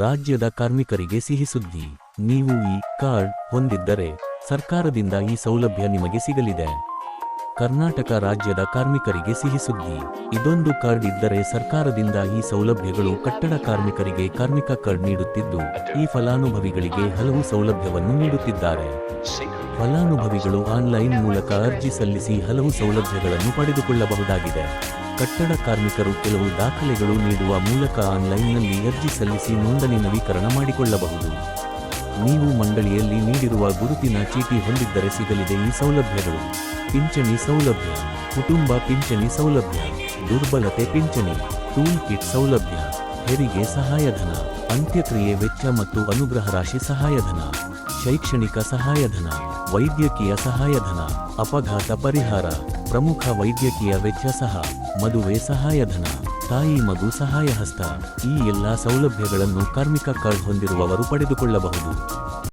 ರಾಜ್ಯದ ಕಾರ್ಮಿಕರಿಗೆ ಸಿಹಿ ಸುದ್ದಿ. ನೀವು ಈ ಕಾರ್ಡ್ ಹೊಂದಿದ್ದರೆ ಸರ್ಕಾರದಿಂದ ಈ ಸೌಲಭ್ಯ ನಿಮಗೆ ಸಿಗಲಿದೆ. ಕರ್ನಾಟಕ ರಾಜ್ಯದ ಕಾರ್ಮಿಕರಿಗೆ ಸಿಹಿ ಸುದ್ದಿ. ಇದೊಂದು ಕಾರ್ಡ್ ಇದ್ದರೆ ಸರ್ಕಾರದಿಂದ ಈ ಸೌಲಭ್ಯಗಳು ಕಟ್ಟಡ ಕಾರ್ಮಿಕರಿಗೆ ಕಾರ್ಮಿಕ ಕಾರ್ಡ್ ನೀಡುತ್ತಿದ್ದು, ಈ ಫಲಾನುಭವಿಗಳಿಗೆ ಹಲವು ಸೌಲಭ್ಯವನ್ನು ನೀಡುತ್ತಿದ್ದಾರೆ. ಫಲಾನುಭವಿಗಳು ಆನ್ಲೈನ್ ಮೂಲಕ ಅರ್ಜಿ ಸಲ್ಲಿಸಿ ಹಲವು ಸೌಲಭ್ಯಗಳನ್ನು ಪಡೆದುಕೊಳ್ಳಬಹುದಾಗಿದೆ. ಕಟ್ಟಡ ಕಾರ್ಮಿಕರು ಕೆಲವು ದಾಖಲೆಗಳು ನೀಡುವ ಮೂಲಕ ಆನ್ಲೈನ್ನಲ್ಲಿ ಅರ್ಜಿ ಸಲ್ಲಿಸಿ ನೋಂದಣಿ ನವೀಕರಣ ಮಾಡಿಕೊಳ್ಳಬಹುದು. ನೀವು ಮಂಡಳಿಯಲ್ಲಿ ನೀಡಿರುವ ಗುರುತಿನ ಚೀಟಿ ಹೊಂದಿದ್ದರೆ ಸಿಗಲಿದೆ ಈ ಸೌಲಭ್ಯಗಳು. ಪಿಂಚಣಿ ಸೌಲಭ್ಯ, ಕುಟುಂಬ ಪಿಂಚಣಿ ಸೌಲಭ್ಯ, ದುರ್ಬಲತೆ ಪಿಂಚಣಿ, ಟೂಲ್ ಕಿಟ್ ಸೌಲಭ್ಯ, ಹೆರಿಗೆ ಸಹಾಯಧನ, ಅಂತ್ಯಕ್ರಿಯೆ ವೆಚ್ಚ ಮತ್ತು ಅನುಗ್ರಹ ರಾಶಿ ಸಹಾಯಧನ, ಶೈಕ್ಷಣಿಕ ಸಹಾಯಧನ, ವೈದ್ಯಕೀಯ ಸಹಾಯಧನ, ಅಪಘಾತ ಪರಿಹಾರ ಪ್ರಮುಖ ವೈದ್ಯಕೀಯ ವೆಚ್ಚ ಸಹ, ಮದುವೆ ಸಹಾಯಧನ, ತಾಯಿ ಮಗು ಸಹಾಯ ಹಸ್ತ ಈ ಎಲ್ಲಾ ಸೌಲಭ್ಯಗಳನ್ನು ಕಾರ್ಮಿಕ ಕಾರ್ಡ್ ಹೊಂದಿರುವವರು ಪಡೆದುಕೊಳ್ಳಬಹುದು.